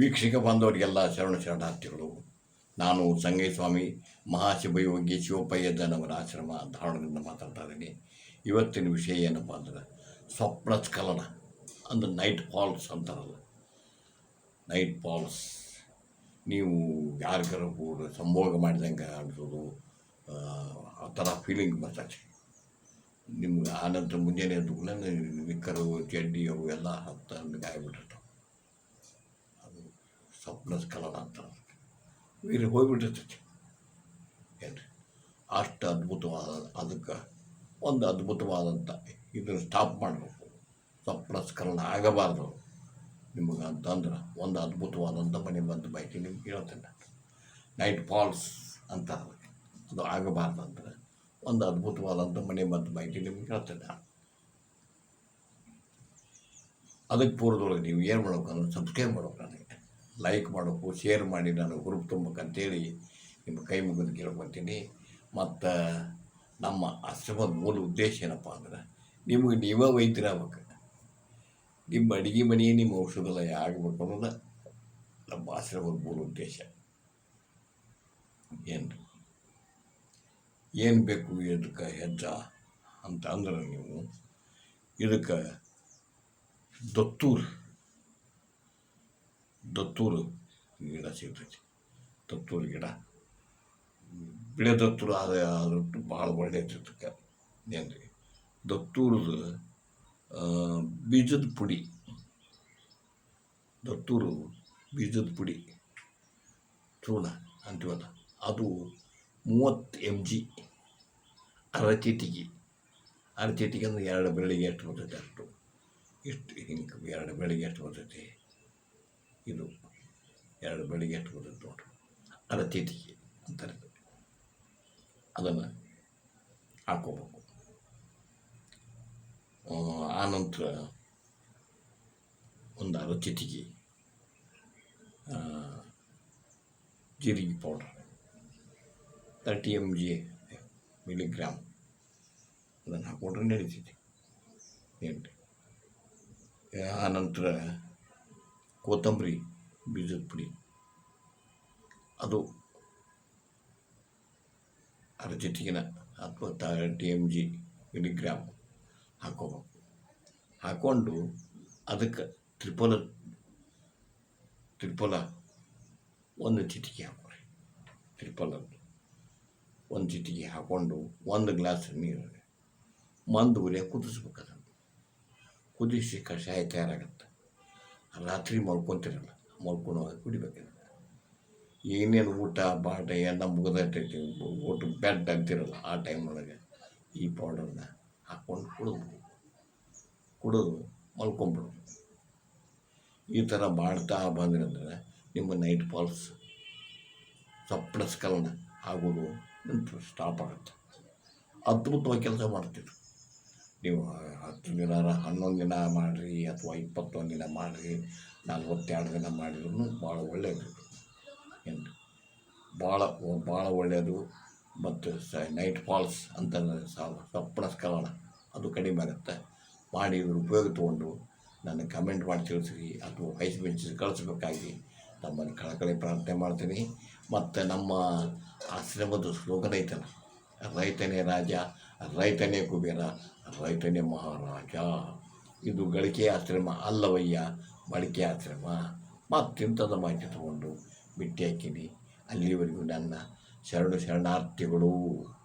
ವೀಕ್ಷಕ ಬಾಂಧವರಿಗೆಲ್ಲ ಶರಣ ಶರಣಾರ್ಥಿಗಳು, ನಾನು ಸಂಗಯ್ಯಸ್ವಾಮಿ ಮಹಾಶಿವಯೋಗಿ ಶಿವಪ್ಪಯ್ಯದನವರ ಆಶ್ರಮ ಧಾರವಾಡದಿಂದ ಮಾತಾಡ್ತಾ ಇದ್ದೀನಿ. ಇವತ್ತಿನ ವಿಷಯ ಏನಪ್ಪ ಅಂದ್ರೆ ಸ್ವಪ್ನ ಸ್ಖಲನ ಅಂದ್ರೆ ನೈಟ್ ಫಾಲ್ಸ್ ಅಂತಾರಲ್ಲ. ನೈಟ್ ಫಾಲ್ಸ್ ನೀವು ಯಾರಿಗಾರ ಕೂಡ ಸಂಭೋಗ ಮಾಡಿದಂಗೆ ಅನಿಸೋದು, ಆ ಥರ ಫೀಲಿಂಗ್ ಬರ್ತೈತೆ ನಿಮ್ಗೆ ಆನಂತರ ಮುಂಜಾನೆ ಎದ್ದು ಕೂಡ ನಿಕ್ಕರು, ಚಡ್ಡಿ ಅವು ಎಲ್ಲ ಹತ್ತ ಗಾಯಬಿಟ್ಟಿರ್ತಾವೆ ಸ್ವಪ್ನ ಸ್ಖಲನ ಅಂತಾರೆ ವೀರ ಹೋಗ್ಬಿಟ್ಟಿರ್ತೈತಿ. ಏನು ಅಷ್ಟು ಅದ್ಭುತವಾದ ಅದಕ್ಕೆ ಒಂದು ಅದ್ಭುತವಾದಂಥ ಇದನ್ನು ಸ್ಟಾಪ್ ಮಾಡಬೇಕು. ಸ್ವಪ್ನ ಕಲನ ಆಗಬಾರ್ದು. ನಿಮಗೆ ಅಂತಂದ್ರೆ ಒಂದು ಅದ್ಭುತವಾದಂಥ ಮನೆ ಬಂದು ಮಾಹಿತಿ ನಿಮ್ಗೆ ಹೇಳ್ತೇನೆ ನೈಟ್ ಫಾಲ್ಸ್ ಅಂತ ಅದು ಆಗಬಾರ್ದು ಅಂದರೆ ಒಂದು ಅದ್ಭುತವಾದಂಥ ಮನೆ ಬಂದು ಮಾಹಿತಿ ನಿಮ್ಗೆ ಹೇಳ್ತೇನೆ ಅದಕ್ಕೆ ಪೂರ್ವದೊಳಗೆ ನೀವು ಏನು ಮಾಡ್ಬೇಕು ಅಂದ್ರೆ ಸಬ್ಸ್ಕ್ರೈಬ್ ಮಾಡ್ಬೇಕು ನನಗೆ. ಲೈಕ್ ಮಾಡಬೇಕು ಶೇರ್ ಮಾಡಿ ನಾನು ಗ್ರೂಪ್ ತುಂಬಬೇಕಂತೇಳಿ ನಿಮ್ಮ ಕೈ ಮುಗಿದು ಕೇಳ್ಕೊತೀನಿ. ಮತ್ತು ನಮ್ಮ ಆಶ್ರಮದ ಮೂಲ ಉದ್ದೇಶ ಏನಪ್ಪ ಅಂದ್ರೆ ನಿಮಗೆ ನೀವೇ ವೈದ್ಯರಾಗಬೇಕು. ನಿಮ್ಮ ಅಡುಗೆ ಮನೆ, ನಿಮ್ಮ ಔಷಧಾಲಯ ಆಗಬೇಕು ಅನ್ನೋದು ನಮ್ಮ ಆಶ್ರಮದ ಮೂಲ ಉದ್ದೇಶ. ಏನು ಏನು ಬೇಕು ಇದಕ್ಕೆ ಹೆಜ್ಜ ಅಂತ ಅಂದ್ರೆ ನೀವು ಇದಕ್ಕೆ ದತ್ತೂರು ದತ್ತೂರು ಗಿಡ ಸಿಗ್ತೈತಿ. ದತ್ತೂರು ಗಿಡ. ಬಿಳೆ ದತ್ತೂರು ಆದ ಆದ್ರೂ ಭಾಳ ಒಳ್ಳೆಯದು ಇದಕ್ಕೆ ಏನು ರೀ ದತ್ತೂರದು ಆ, ಬೀಜದ ಪುಡಿ. ದತ್ತೂರು ಬೀಜದ ಪುಡಿ. ಚೂರ್ಣ ಅಂತೀವಲ್ಲ. ಅದು ಮೂವತ್ತು ಎಂ ಜಿ ಅರ ಚೀಟಿಗೆ. ಅರ ಚೀಟಿಗೆ ಅಂದ್ರೆ ಎರಡು ಬೆರಳಿಗೆ ಎಷ್ಟು ಬರ್ತೈತೆ ಅಷ್ಟು. ಇಷ್ಟು ಹಿಂಗೆ ಎರಡು ಬೆಳಿಗ್ಗೆ ಎಷ್ಟು ಬರ್ತೈತಿ? ಇದು ಎರಡು ಬೆಳಿಗ್ಗೆ ಬರ್ತೈತೆ ನೋಡ್ರಿ ಚೀಟಿಗೆ ಅಂತಾರೆ ಅದನ್ನು ಹಾಕೋಬೇಕು. ಆನಂತರ ಒಂದು ಅರ ಚೀಟಿಗೆ ಆ, ಜೀರಿಗೆ powder thirty M G milligram ಅದನ್ನು ಹಾಕೊಂಡ್ರೆ ನಡೀತೈತಿ. ಏನು ಆನಂತರ ಕೊತ್ತಂಬರಿ ಬೀಜದ ಪುಡಿ. ಅದು ಅದ್ರ ಜೊತೆಗಿನ ಅಥವಾ ಟಿ ಎಂ ಜಿ ಮಿಲಿಗ್ರಾಮ್ ಹಾಕೋಬೇಕು. ಹಾಕ್ಕೊಂಡು ಅದಕ್ಕೆ ತ್ರಿಪಲ ತ್ರಿಪಲ ಒಂದು ಚಿಟಿಕೆ ಹಾಕೋರಿ ತ್ರಿಪಲದ್ದು ಒಂದು ಚಿಟಿಕೆ ಹಾಕ್ಕೊಂಡು ಒಂದು ಗ್ಲಾಸ್ ನೀರು ಮಂದು ಉರಿಯ ಕುದಿಸ್ಬೇಕು ಅದನ್ನು. ಕುದಿಸಿ ಕಷಾಯ ತಯಾರಾಗುತ್ತೆ. ರಾತ್ರಿ ಮಲ್ಕೊತಿರಲ್ಲ ಮಲ್ಕೊಂಡು ಕುಡಿಬೇಕು. ಏನೇನು ಊಟ, ಬಾಟ, ಎಲ್ಲ ಮುಗಿದೈತೈತಿ ಊಟ ಬೆಡ್ ಅಂತಿರಲ್ಲ ಆ ಟೈಮ್ ಒಳಗೆ ಈ ಪೌಡರ್ನ ಹಾಕ್ಕೊಂಡು ಕುಡಿದು ಕುಡಿದು ಮಲ್ಕೊಂಬಿಡೋದು ಈ ಥರ ಮಾಡ್ತಾ ಬಂದ್ರಂದ್ರೆ ನಿಮ್ಮ ನೈಟ್ ಫಾಲ್ಸ್ ಸ್ವಪ್ನ ಸ್ಖಲನ ಆಗೋದು ಸ್ಟಾಪ್ ಆಗುತ್ತೆ. ಅದ್ಭುತವಾಗಿ ಕೆಲಸ ಮಾಡ್ತೀರಿ ನೀವು ಹತ್ತು ದಿನ ಹನ್ನೊಂದು ದಿನ ಮಾಡಿರಿ ಅಥವಾ ಇಪ್ಪತ್ತೊಂದು ದಿನ ಮಾಡಿರಿ, ನಲ್ವತ್ತೆರಡು ದಿನ ಮಾಡಿದ್ರು ಭಾಳ ಒಳ್ಳೆಯದು ಏನು ಭಾಳ ಭಾಳ ಒಳ್ಳೆಯದು ಮತ್ತು ಸ, ನೈಟ್ ಫಾಲ್ಸ್ ಅಂತ ಸ್ವಪ್ನ ಸ್ಕಾಲ ಅದು ಕಡಿಮೆ ಆಗುತ್ತೆ ಮಾಡಿ ಇದ್ರ ಉಪಯೋಗ ತೊಗೊಂಡು ನನಗೆ ಕಮೆಂಟ್ ಮಾಡಿ ತಿಳಿಸ್ರಿ, ಅಥವಾ ಐಸ್ ಮೆಚ್ಚಿ ಕಳಿಸ್ಬೇಕಾಗಿ. ನಮ್ಮಲ್ಲಿ ಕಳಕಳಿ ಪ್ರಾರ್ಥನೆ ಮಾಡ್ತೀನಿ. ಮತ್ತು ನಮ್ಮ ಆಶ್ರಮದ ಸ್ಲೋಗನ್ ಐತಲ್ಲ ರೈತನೇ ರಾಜ ರೈತನೇ ಕುಬೇರ, ರೈತನೇ ಮಹಾರಾಜ. ಇದು ಗಳಿಕೆ ಆಶ್ರಮ ಅಲ್ಲವಯ್ಯ ಬಳಕೆ ಆಶ್ರಮ. ಮತ್ತಿಂಥದ ಮಾಹಿತಿ ತಗೊಂಡು ಬಿಟ್ಟಿ ಹಾಕಿನಿ. ಅಲ್ಲಿವರೆಗೂ ನನ್ನ ಶರಣು ಶರಣಾರ್ಥಿಗಳು.